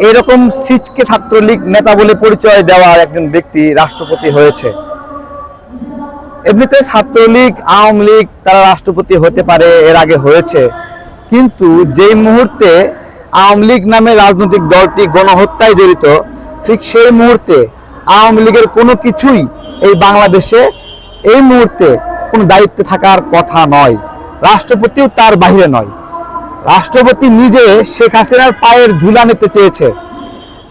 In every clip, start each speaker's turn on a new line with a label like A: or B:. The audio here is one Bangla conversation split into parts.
A: এরকম সিচকে ছাত্রলীগ নেতা বলে পরিচয় দেওয়ার একজন ব্যক্তি রাষ্ট্রপতি হয়েছে। এমনিতে ছাত্রলীগ, আওয়ামী লীগ তারা রাষ্ট্রপতি হতে পারে, এর আগে হয়েছে। কিন্তু যেই মুহূর্তে আওয়ামী লীগ নামে রাজনৈতিক দলটি গণহত্যায় জড়িত, ঠিক সেই মুহূর্তে আওয়ামী লীগের কোনো কিছুই এই বাংলাদেশে এই মুহূর্তে কোনো দায়িত্বে থাকার কথা নয়। রাষ্ট্রপতিও তার বাইরে নয়। রাষ্ট্রপতি নিজে শেখ হাসিনার পায়ের ধুলা নিতে চেয়েছে।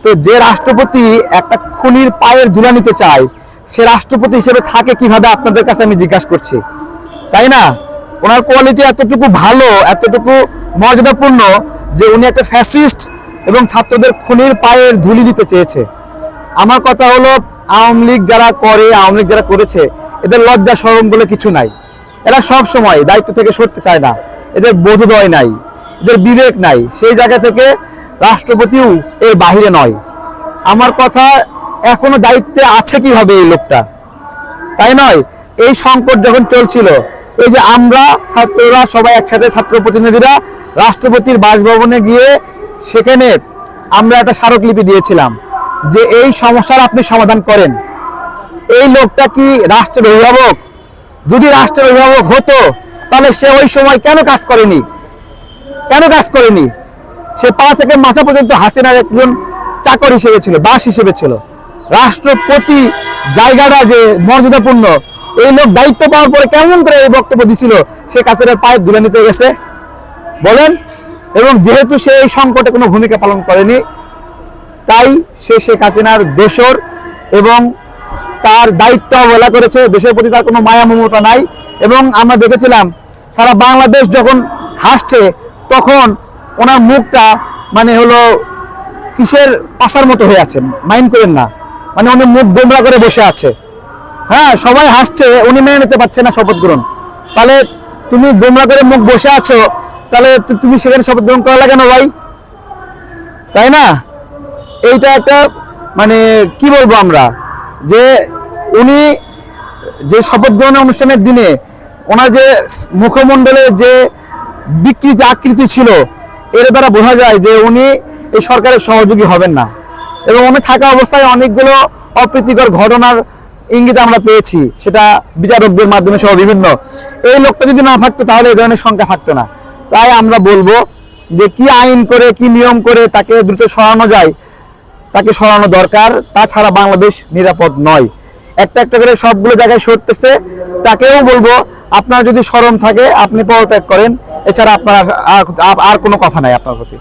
A: তো যে রাষ্ট্রপতি একটা খুনির পায়ের ধুলা নিতে চায়, সে রাষ্ট্রপতি হিসেবে থাকে কীভাবে আপনাদের কাছে আমি জিজ্ঞাসা করছি। তাই না? ওনার কোয়ালিটি এতটুকু ভালো, এতটুকু মর্যাদাপূর্ণ যে উনি একটা ফ্যাসিস্ট এবং ছাত্রদের খুনির পায়ের ধুলি দিতে চেয়েছে। আমার কথা হলো, আওয়ামী লীগ যারা করে, আওয়ামী লীগ যারা করেছে, এদের লজ্জা সরম বলে কিছু নাই। এরা সব সময় দায়িত্ব থেকে সরতে চায় না। এদের বোধোদয় নাই। এদের বিবেক নাই। সেই জায়গা থেকে রাষ্ট্রপতিও এর বাহিরে নয়। আমার কথা এখনও দায়িত্বে আছে কীভাবে এই লোকটা? তাই নয়, এই সংকট যখন চলছিল, এই যে আমরা ছাত্ররা সবাই একসাথে ছাত্র প্রতিনিধিরা রাষ্ট্রপতির বাসভবনে গিয়ে সেখানে আমরা একটা স্মারকলিপি দিয়েছিলাম যে এই সমস্যার আপনি সমাধান করেন। এই লোকটা কি রাষ্ট্রের অভিভাবক? যদি রাষ্ট্রের অভিভাবক হতো, তাহলে সে ওই সময় কেন কাজ করেনি? কেন কাজ করেনি? সে পা থেকে মাথা পর্যন্ত হাসিনার একজন চাকর হিসেবে ছিল, বাস হিসেবে ছিল। রাষ্ট্রপতি জায়গাটা যে মর্যাদাপূর্ণ, এই লোক দায়িত্ব পাওয়ার পরে কেমন করে এই বক্তব্য দিছিল, সে কাছের পায়ে ধুলে নিতে গেছে। বলেন, এবং যেহেতু সে এই সংকটে কোনো ভূমিকা পালন করেনি, তাই সে শেখ হাসিনার দোসর এবং তার দায়িত্ব অবহেলা করেছে, দেশের প্রতি তার কোনো মায়া মমতা নাই। এবং আমরা দেখেছিলাম, সারা বাংলাদেশ যখন হাসছে তখন ওনার মুখটা মানে হলো কিসের পাশার মতো হয়ে আছে মাইন্ড করেন না। মানে উনি মুখ গোমরা করে বসে আছে। হ্যাঁ সবাই হাসছে, উনি মেনে নিতে পারছে না শপথ গ্রহণ। তাহলে তুমি গোমরা করে মুখ বসে আছো, তাহলে তুমি সেখানে শপথ গ্রহণ করা লাগে না ভাই? তাই না? এইটা একটা মানে কি বলব আমরা? যে উনি যে শপথ গ্রহণ অনুষ্ঠানের দিনে ওনার যে মুখমণ্ডলের যে বিকৃতি আকৃতি ছিল, এর দ্বারা বোঝা যায় যে উনি এই সরকারের সহযোগী হবেন না। এবং উনি থাকা অবস্থায় অনেকগুলো অপ্রীতিকর ঘটনার ইঙ্গিত আমরা পেয়েছি, সেটা বিচারকদের মাধ্যমে সহ বিভিন্ন। এই লোকটা যদি না থাকতো, তাহলে এই ধরনের সংখ্যা থাকতো না। তাই আমরা বলব যে কি আইন করে, কি নিয়ম করে তাকে দ্রুত সরানো যায়, তাকে সরানো দরকার। তাছাড়া বাংলাদেশ নিরাপদ নয়। একটা একটা করে সবগুলো জায়গায় সরতেছে, তাকেও বলব, আপনার যদি শরম থাকে, আপনি পদত্যাগ করেন। এছাড়া আপনার আর- কোনো কথা নাই আপনার প্রতি।